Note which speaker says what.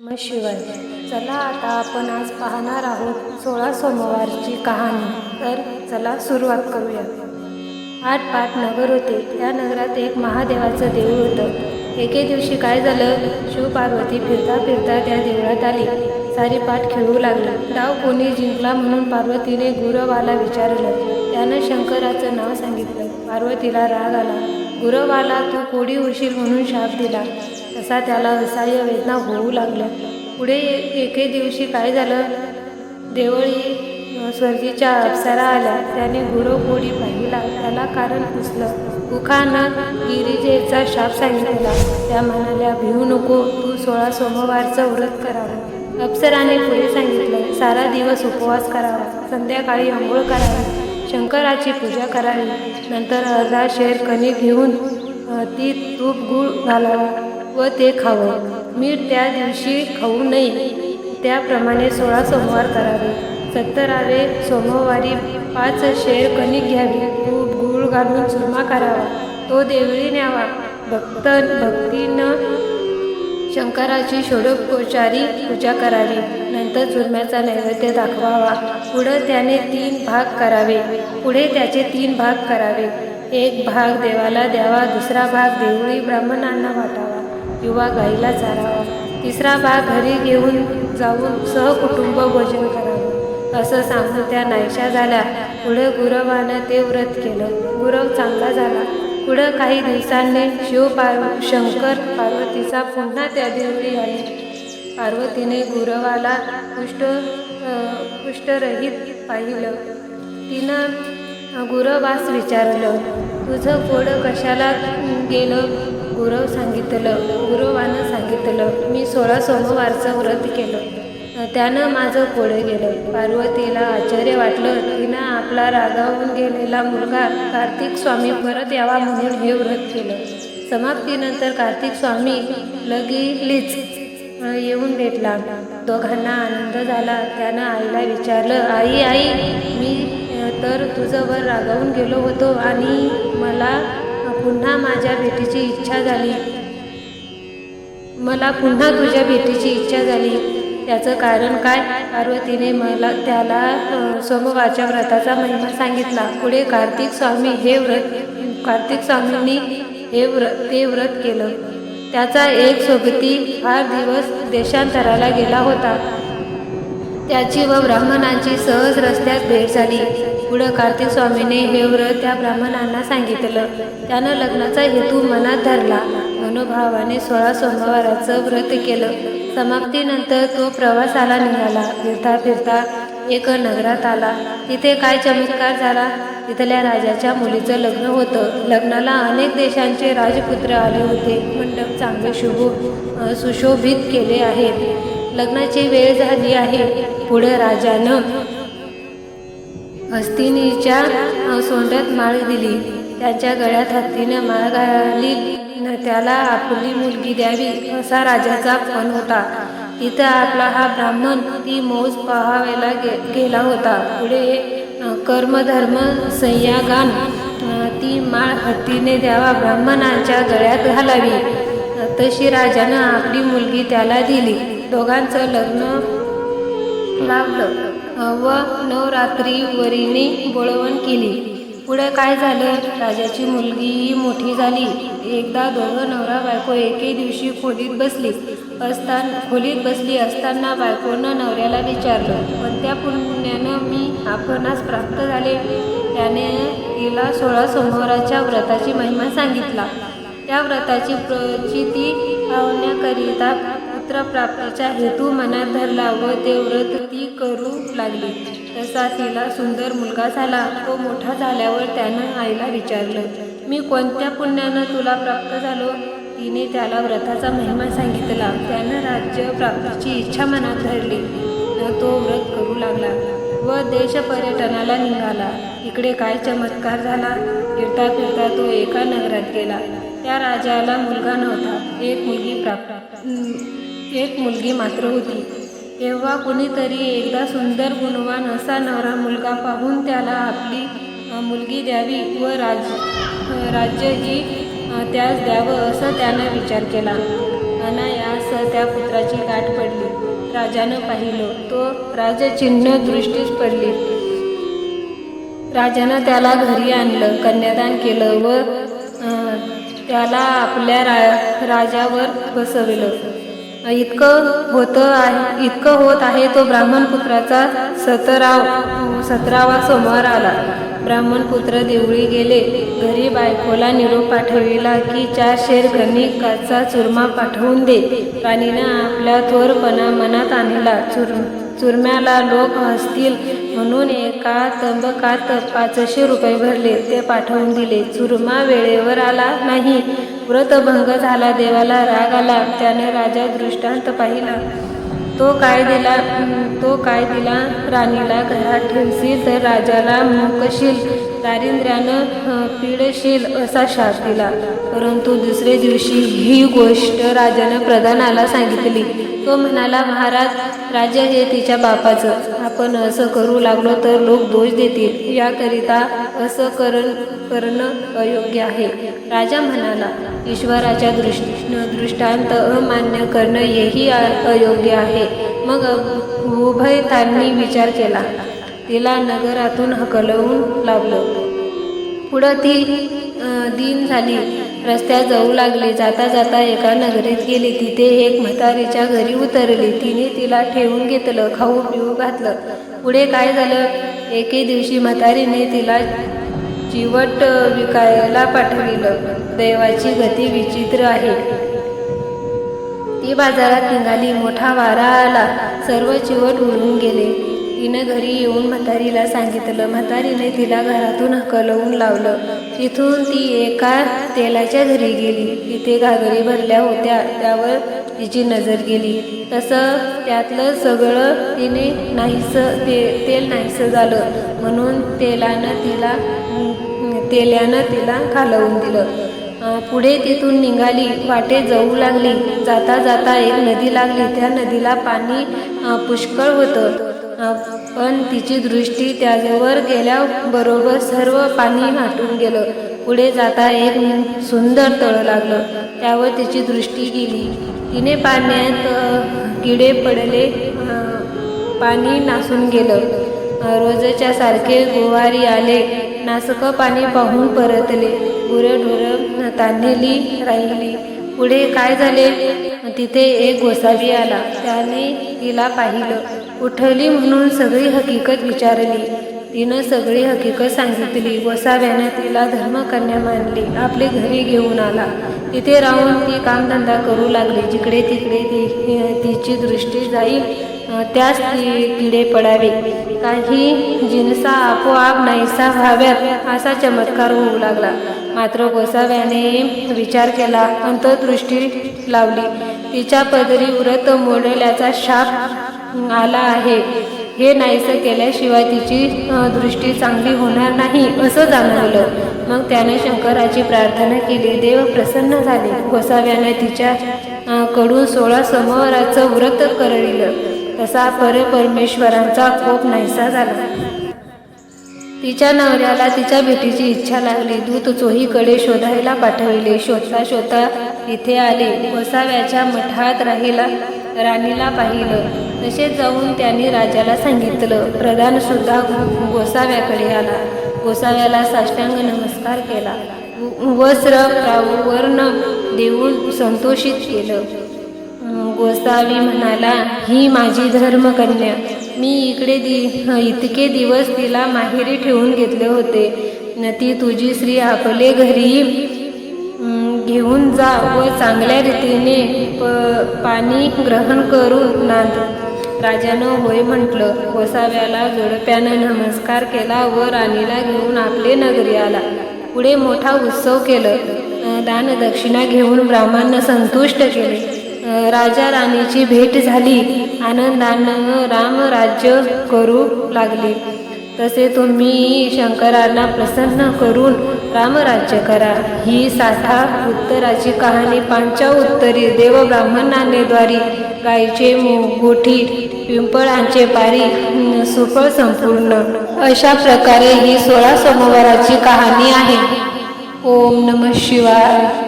Speaker 1: नम शिवाय. चला आता आपण आज पाहणार आहोत सोळा सोमवारची कहाणी. तर चला सुरुवात करूया. आठ पाट नगर होते. त्या नगरात एक महादेवाचं देऊळ होतं. एके दिवशी काय झालं? शिवपार्वती फिरता फिरता त्या देवळात आली. सारी पाठ खेळू लागलं. डाव कोणी जिंकला म्हणून पार्वतीने गुरवाला विचारलं. त्यानं शंकराचं नाव सांगितलं. पार्वतीला राग आला. गुरवाला तू कोडी होशील म्हणून शाप दिला. असा त्याला असह्य वेदना होऊ लागल्या. पुढे एके दिवशी काय झालं? देवळी स्वर्गीच्या अप्सरा आल्या. त्याने गुरव पाहिला? त्याला कारण पुसलं. उखानं गिरिजेचा शाप सांगितला. त्या म्हणाल्या भिवू नको तू सोळा सोमवारचं व्रत करावं. अप्सराने पुढे सांगितलं सारा दिवस उपवास करावा. संध्याकाळी आंघोळ करावी. शंकराची पूजा करावी. नंतर अर्धा शेर कणी घेऊन ती तूप गूळ घालावा. व ते खावं. मीठ त्या दिवशी खाऊ नये. त्याप्रमाणे सोळा सोमवार करावे. सत्तरावे सोमवारी पाच शेर कणिक घ्यावी. तूप गूळ घालून चुरमा करावा. तो देवळी न्यावा. भक्त भक्तीनं शंकराची षोडोपचारी पूजा करावी. नंतर चुरम्याचा नैवेद्य दाखवावा. पुढं त्याने तीन भाग करावे. पुढे त्याचे तीन भाग करावे. एक भाग देवाला द्यावा दुसरा भाग देवळी ब्राह्मणांना वाटावा. किंवा गाईला चारावा. तिसरा भाग घरी घेऊन जाऊन सहकुटुंब भोजन करावं. असं सांगून त्या नाहीशा झाल्या. पुढं गुरवानं ते व्रत केलं. गुरव चांगला झाला. पुढं काही दिवसांनी शिव पार्व शंकर पार्वतीचा पुन्हा त्या दिवशी आली पार्वतीने गुरवाला कुष्ठ अं, कुष्ठरहित पाहिलं. तिनं गुरवास विचारलं तुझं कोड कशाला गेलं? गुरव सांगितलं गुरवानं सांगितलं मी सोळा सोमवारचं व्रत केलं. त्यानं माझं पुढं गेलं. पार्वतीला आश्चर्य वाटलं तिनं आपला रागावून गेलेला मुलगा कार्तिक स्वामी परत यावा म्हणून हे व्रत केलं. समाप्तीनंतर कार्तिक स्वामी लगेलीच येऊन भेटला. दोघांना आनंद झाला. त्यानं आईला विचारलं आई आई मी तर तुझं वर रागावून गेलो होतो आणि मला पुन्हा माझ्या भेटीची इच्छा झाली. मला पुन्हा तुझ्या भेटीची इच्छा झाली. त्याचं कारण काय? पार्वतीने मला त्याला अ, सोमवारच्या व्रताचा महिमा सांगितला. पुढे कार्तिक स्वामी हे व्रत कार्तिक स्वामींनी हे व्रत ते व्रत केलं. त्याचा एक सोबती फार दिवस देशांतराला गेला होता. त्याची व ब्राह्मणांची सहज रस्त्यात भेट झाली. पुढं कार्तिक स्वामीने हे व्रत त्या ब्राह्मणांना सांगितलं. त्यानं लग्नाचा हेतू मनात धरला. मनोभावाने सोळा सोमवाराचं व्रत केलं. समाप्तीनंतर तो प्रवासाला निघाला. फिरता फिरता एक नगरात आला. तिथे काय चमत्कार झाला? तिथल्या राजाच्या मुलीचं लग्न होतं. लग्नाला अनेक देशांचे राजपुत्र आले होते. मंडप चांगले शुभ सुशोभित केले आहेत. लग्नाची वेळ झाली आहे. पुढे राजानं हस्तिनीच्या सोंड्यात माळ दिली. त्याच्या गळ्यात हत्तीने माळ घाली. न त्याला आपली मुलगी द्यावी असा राजाचा पण होता. तिथं आपला हा ब्राह्मण ती मौज पाहावेला गे गेला होता. पुढे कर्मधर्म संयागान ती माळ हत्तीने द्यावा ब्राह्मणांच्या गळ्यात घालावी. तशी राजानं आपली मुलगी त्याला दिली. दोघांचं लग्न लावलं व नवरात्रीवरीने बोळवण केली. पुढे काय झालं? राजाची मुलगीही मोठी झाली. एकदा दोघं नवरा बायको एके दिवशी खोलीत बसली असताना खोलीत बसली असताना बायकोनं नवऱ्याला विचारलं पण त्या पुण्यानं मी आपणास प्राप्त झाले. त्याने तिला सोळा सोमवाराच्या व्रताची महिमा सांगितला. त्या व्रताची प्रचिती पावण्याकरिता पुत्रप्राप्तीचा हेतू मनात धरला व ते व्रत ती करू लागली. तसा तिला सुंदर मुलगा झाला. तो मोठा झाल्यावर त्यानं आईला विचारलं मी कोणत्या पुण्यानं तुला प्राप्त झालो? तिने त्याला व्रताचा महिमा सांगितला. त्यानं राज्य प्राप्तीची इच्छा मनात धरली. तो व्रत करू लागला व देश पर्यटनाला निघाला. इकडे काय चमत्कार झाला? फिरता फिरता तो एका नगरात गेला. त्या राजाला मुलगा नव्हता एक मुलगी प्राप्त. एक मुलगी मात्र होती. तेव्हा कुणीतरी एकदा सुंदर गुणवान असा नवरा मुलगा पाहून त्याला आपली मुलगी द्यावी व राज राज्यजी राज्यही त्यास द्यावं असं त्यानं विचार केला. अनायास त्या पुत्राची गाठ पडली. राजानं पाहिलं तो राजचिन्ह दृष्टीस पडली. राजानं त्याला घरी आणलं कन्यादान केलं व त्याला आपल्या रा राजावर बसविलं. इतकं होतं आहे इतकं होत आहे तो ब्राह्मण पुत्राचा सतराव सतरावा सोमवार आला. ब्राह्मण पुत्र देवळी गेले. घरी बायकोला निरोप पाठविला की चार शेर गणिकाचा चुरमा पाठवून दे. राणीनं आपला थोरपणा मनात आणला. चुर चुरम्याला लोक हसतील. म्हणून एका तंबकात पाचशे रुपये भरले. ते पाठवून दिले. चुरमा वेळेवर आला नाही. व्रतभंग झाला. देवाला राग आला. त्याने राजा दृष्टांत पाहिला. तो काय दिला? तो काय दिला? राणीला घरात ठेवशील तर राजाला मुकशील. दारिद्र्यानं पीडशील असा शाप दिला. परंतु दुसरे दिवशी ही गोष्ट राजानं प्रधानाला सांगितली. तो म्हणाला महाराज राज्य हे तिच्या बापाचं. आपण असं करू लागलो तर लोक दोष देतील. याकरिता असं करण करणं अयोग्य आहे. राजा म्हणाला ईश्वराच्या दृष्टी दृष्टांत अमान्य करणं हेही अ- अयोग्य आहे. मग उभयतांनी विचार केला. तिला नगरातून हकलवून लावलं. पुढं ती दिन झाली. रस्त्यात जाऊ लागली. जाता जाता एका नगरीत गेली. तिथे एक म्हातारीच्या घरी उतरली. तिने तिला ठेवून घेतलं खाऊ पिऊ घातलं. पुढे काय झालं? एके दिवशी म्हातारीने तिला चिवट विकायला पाठविलं. दैवाची गती विचित्र आहे. ती बाजारात निघाली. मोठा वारा आला. सर्व चिवट उडून गेले. तिनं घरी येऊन म्हातारीला सांगितलं. म्हातारीने तिला घरातून हकलवून लावलं. तिथून ती एका तेलाच्या घरी गेली. तिथे घागरी भरल्या होत्या. त्यावर तिची नजर गेली. तसं त्यातलं सगळं तिने नाहीसं ते तेल नाहीसं झालं. म्हणून तेलानं तिला तेल्यानं तिला घालवून दिलं. पुढे तिथून निघाली. वाटे जाऊ लागली. जाता जाता एक नदी लागली. त्या नदीला पाणी पुष्कळ होतं. पण तिची दृष्टी त्याजवळ गेल्याबरोबर सर्व पाणी हटून गेलं. पुढे जाता एक सुंदर तळ लागलं. त्यावर तिची दृष्टी गेली. तिने पाण्यात किडे पडले पाणी नासून गेलं. रोजच्या सारखे गोवारी आले. नासकं पाणी पाहून परतले. गुरंढोरं तान्हेली राहिली. पुढे काय झाले? तिथे एक गोसावी आला. त्याने तिला पाहिलं. उठली म्हणून सगळी हकीकत विचारली. तिनं सगळी हकीकत सांगितली. वसाव्यानं तिला धर्मकन्या मानली. आपले घरी घेऊन आला. तिथे राहून ती कामधंदा करू लागली. जिकडे तिकडे ती तिची दृष्टी जाईल अं, त्याच ती किडे पडावे. काही जिनसा आपोआप नाहीसा व्हाव्यात असा चमत्कार होऊ लागला. मात्र गोसाव्याने विचार केला. अंतर्दृष्टी लावली. तिच्या पदरी व्रत मोडल्याचा शाप आला आहे. हे नाहीसं केल्याशिवाय तिची दृष्टी चांगली होणार नाही असं जाणवलं. मग त्याने शंकराची प्रार्थना केली. देव प्रसन्न झाले. गोसाव्याने तिच्या कडून सोळा समोराचं व्रत करविलं तसा परपरमेश्वरांचा कोप नाहीसा झाला. तिच्या नवऱ्याला तिच्या भेटीची इच्छा लागली. दूत चोहीकडे शोधायला पाठविले. शोधता शोधता इथे आले. गोसाव्याच्या मठात राहिला राणीला पाहिलं. तसेच जाऊन त्यांनी राजाला सांगितलं. प्रधान सुद्धा गोसाव्याकडे आला. गोसाव्याला साष्टांग नमस्कार केला. वस्त्र प्रावर्ण देऊन संतोषित केलं. गोसावी म्हणाला ही माझी धर्मकन्या. मी इकडे दि इतके दिवस तिला माहेरी ठेवून घेतले होते. न ती तुझी स्त्री आपले घरी घेऊन जा व चांगल्या रीतीने प पाणी ग्रहण करून नांद. राजानं होय म्हटलं गोसाव्याला जोडप्यानं नमस्कार केला व राणीला घेऊन आपले नगरी आला. पुढे मोठा उत्सव केलं. दानदक्षिणा घेऊन ब्राह्मणांना संतुष्ट केले. राजा राणीची भेट झाली. आनंदानं राम राज्य करू लागले. तसे तुम्ही शंकरांना प्रसन्न करून रामराज्य करा. ही साठा उत्तराची कहाणी पांच्या उत्तरी देव ब्राह्मणाने द्वारी. गायीचे गोठी पिंपळांचे पारी सुफळ संपूर्ण. अशा प्रकारे ही सोळा सोमवाराची कहाणी आहे. ओम नम शिवाय.